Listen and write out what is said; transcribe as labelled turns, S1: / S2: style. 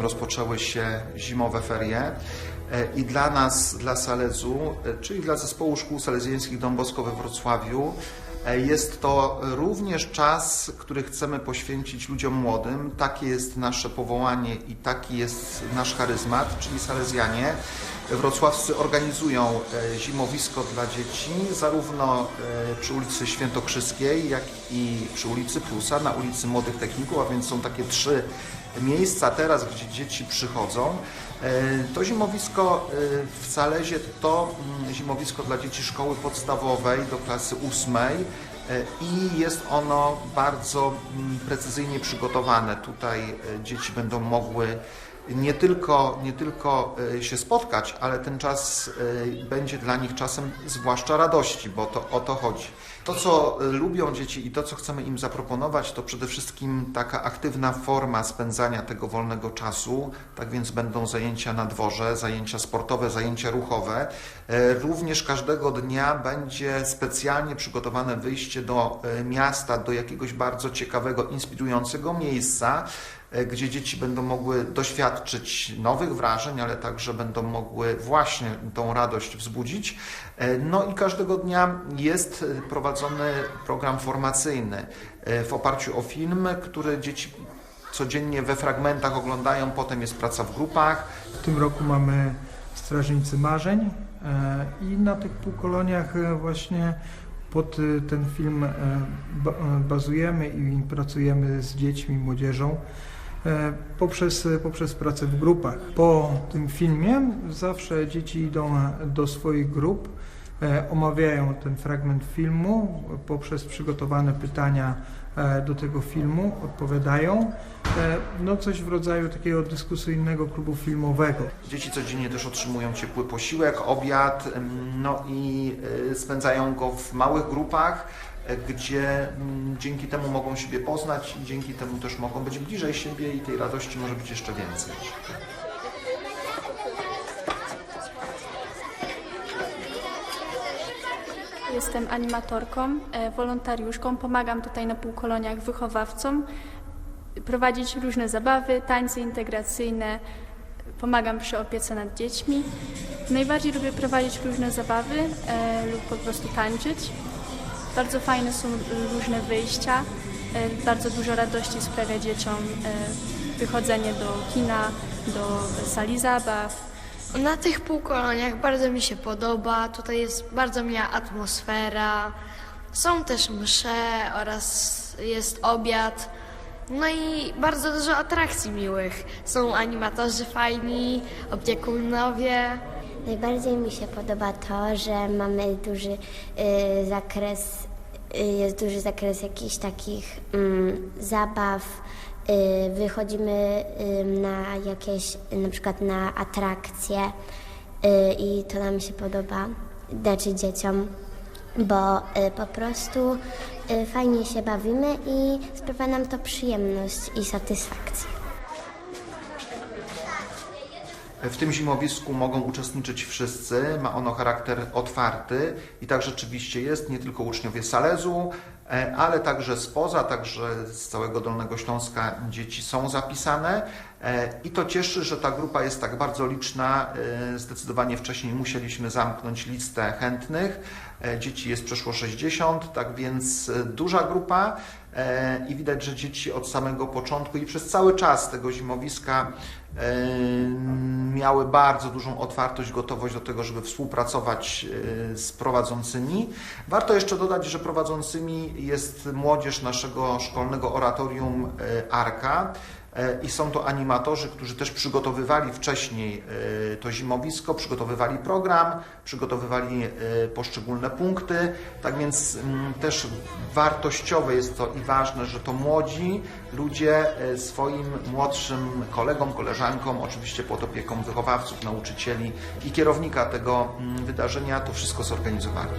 S1: rozpoczęły się zimowe ferie. E, I dla nas, dla Salezu, e, czyli dla Zespołu Szkół Salezjańskich Dom Bosko we Wrocławiu, e, jest to również czas, który chcemy poświęcić ludziom młodym. Takie jest nasze powołanie i taki jest nasz charyzmat, czyli Salezjanie. Wrocławscy organizują zimowisko dla dzieci, zarówno przy ulicy Świętokrzyskiej, jak i przy ulicy Prusa, na ulicy Młodych Techników, a więc są takie trzy miejsca teraz, gdzie dzieci przychodzą. E, To zimowisko e, w Salezie to mm, zimowisko dla dzieci szkoły podstawowej do klasy ósmej e, i jest ono bardzo mm, precyzyjnie przygotowane. Tutaj dzieci będą mogły nie tylko, nie tylko e, się spotkać, ale ten czas e, będzie dla nich czasem zwłaszcza radości, bo to o to chodzi. To, co e, lubią dzieci i to, co chcemy im zaproponować, to przede wszystkim taka aktywna forma spędzania tego wolnego czasu. Tak więc będą zajęcia na dworze, zajęcia sportowe, zajęcia ruchowe. Również każdego dnia będzie specjalnie przygotowane wyjście do miasta, do jakiegoś bardzo ciekawego, inspirującego miejsca, gdzie dzieci będą mogły doświadczyć nowych wrażeń, ale także będą mogły właśnie tą radość wzbudzić. E, No i każdego dnia jest e, prowadzony program formacyjny e, w oparciu o film, który dzieci codziennie we fragmentach oglądają, potem jest praca w grupach.
S2: W tym roku mamy Strażnicy Marzeń e, i na tych półkoloniach e, właśnie pod e, ten film e, ba- e, bazujemy i pracujemy z dziećmi, młodzieżą e, poprzez, e, poprzez pracę w grupach. Po tym filmie zawsze dzieci idą do swoich grup, e, omawiają ten fragment filmu poprzez przygotowane pytania e, do tego filmu, odpowiadają. No coś w rodzaju takiego dyskusyjnego klubu filmowego.
S1: Dzieci codziennie też otrzymują ciepły posiłek, obiad, no i spędzają go w małych grupach, gdzie mm, dzięki temu mogą siebie poznać i dzięki temu też mogą być bliżej siebie i tej radości może być jeszcze więcej.
S3: Jestem animatorką, e, wolontariuszką. Pomagam tutaj na półkoloniach wychowawcom prowadzić różne zabawy, tańce integracyjne. Pomagam przy opiece nad dziećmi. Najbardziej lubię prowadzić różne zabawy e, lub po prostu tańczyć. Bardzo fajne są e, różne wyjścia. E, bardzo dużo radości sprawia dzieciom e, wychodzenie do kina, do sali zabaw,
S4: Na tych półkoloniach bardzo mi się podoba. Tutaj jest bardzo miła atmosfera. Są też msze oraz jest obiad. No i bardzo dużo atrakcji miłych. Są animatorzy fajni, opiekunowie.
S5: Najbardziej mi się podoba to, że mamy duży y, zakres, y, jest duży zakres jakichś takich mm, zabaw. Y, wychodzimy y, na jakieś, na przykład na atrakcje y, i to nam się podoba, znaczy dzieciom, bo y, po prostu y, fajnie się bawimy i sprawia nam to przyjemność i satysfakcję.
S1: W tym zimowisku mogą uczestniczyć wszyscy, ma ono charakter otwarty i tak rzeczywiście jest, nie tylko uczniowie Salezu, ale także spoza, także z całego Dolnego Śląska dzieci są zapisane e, i to cieszy, że ta grupa jest tak bardzo liczna. E, Zdecydowanie wcześniej musieliśmy zamknąć listę chętnych. E, Dzieci jest przeszło 60, tak więc e, duża grupa e, i widać, że dzieci od samego początku i przez cały czas tego zimowiska e, miały bardzo dużą otwartość, gotowość do tego, żeby współpracować e, z prowadzącymi. Warto jeszcze dodać, że prowadzącymi jest młodzież naszego szkolnego oratorium e, Arka. E, I są to animatorzy, którzy też przygotowywali wcześniej e, to zimowisko, przygotowywali program, przygotowywali poszczególne punkty. Tak więc mm, też wartościowe jest to i ważne, że to młodzi ludzie swoim młodszym kolegom, koleżankom, oczywiście pod opieką wychowawców, nauczycieli i kierownika tego mm, wydarzenia, to wszystko zorganizowali.